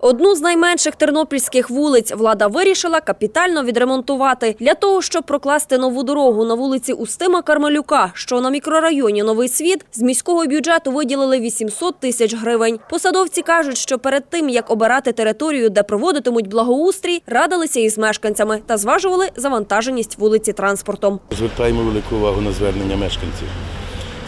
Одну з найменших тернопільських вулиць влада вирішила капітально відремонтувати для того, щоб прокласти нову дорогу на вулиці Устима Кармелюка, що на мікрорайоні Новий Світ з міського бюджету виділили 800 тисяч гривень. Посадовці кажуть, що перед тим як обирати територію, де проводитимуть благоустрій, радилися із мешканцями та зважували завантаженість вулиці транспортом. Звертаємо велику увагу на звернення мешканців.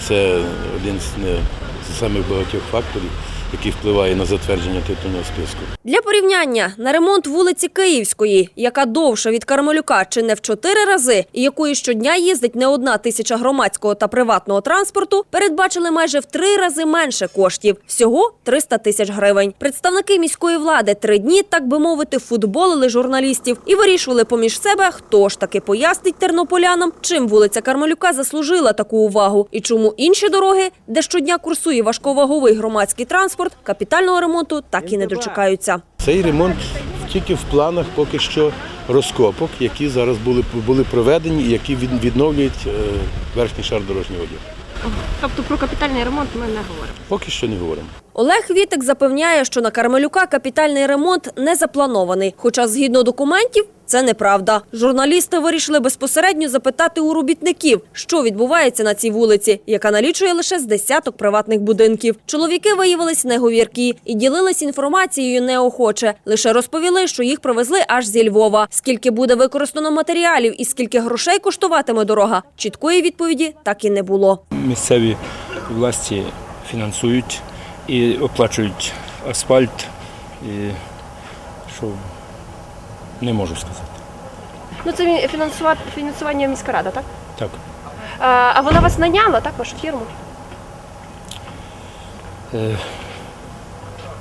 Це один з самих багатьох факторів, який впливає на затвердження титульного списку. Для порівняння на ремонт вулиці Київської, яка довша від Кармелюка чи не в чотири рази, і якої щодня їздить не одна тисяча громадського та приватного транспорту, передбачили майже в три рази менше коштів всього 300 тисяч гривень. Представники міської влади три дні, так би мовити, футболили журналістів і вирішували поміж себе, хто ж таки пояснить тернополянам, чим вулиця Кармелюка заслужила таку увагу, і чому інші дороги, де щодня курсує важковаговий громадський транспорт, капітального ремонту так і не дочекаються. Цей ремонт тільки в планах поки що розкопок, які зараз були, були проведені і які відновлюють е, верхній шар дорожнього одягу. Тобто про капітальний ремонт ми не говоримо. Поки що не говоримо. Олег Вітик запевняє, що на Кармелюка капітальний ремонт не запланований. Хоча, згідно документів, це неправда. Журналісти вирішили безпосередньо запитати у робітників, що відбувається на цій вулиці, яка налічує лише з десяток приватних будинків. Чоловіки виявились неговіркі і ділились інформацією неохоче. Лише розповіли, що їх привезли аж зі Львова. Скільки буде використано матеріалів і скільки грошей коштуватиме дорога, чіткої відповіді так і не було. Місцеві власті фінансують і оплачують асфальт, і що не можу сказати. Ну це мі- фінансува- фінансування міська рада, так? Так. А, а вона вас наняла, так, вашу фірму? Е,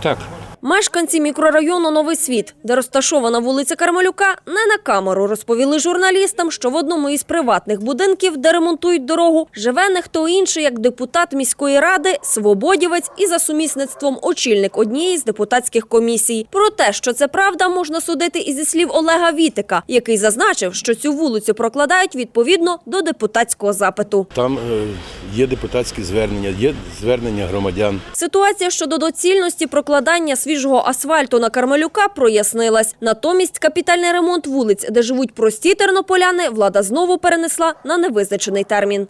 так. Мешканці мікрорайону Новий світ, де розташована вулиця Кармелюка, не на камеру розповіли журналістам, що в одному із приватних будинків, де ремонтують дорогу, живе не хто інший, як депутат міської ради, свободівець і за сумісництвом очільник однієї з депутатських комісій. Про те, що це правда, можна судити і зі слів Олега Вітика, який зазначив, що цю вулицю прокладають відповідно до депутатського запиту. Там е, є депутатські звернення, є звернення громадян. Ситуація щодо доцільності прокладання свіжого асфальту на Кармелюка прояснилась. Натомість капітальний ремонт вулиць, де живуть прості тернополяни, влада знову перенесла на невизначений термін.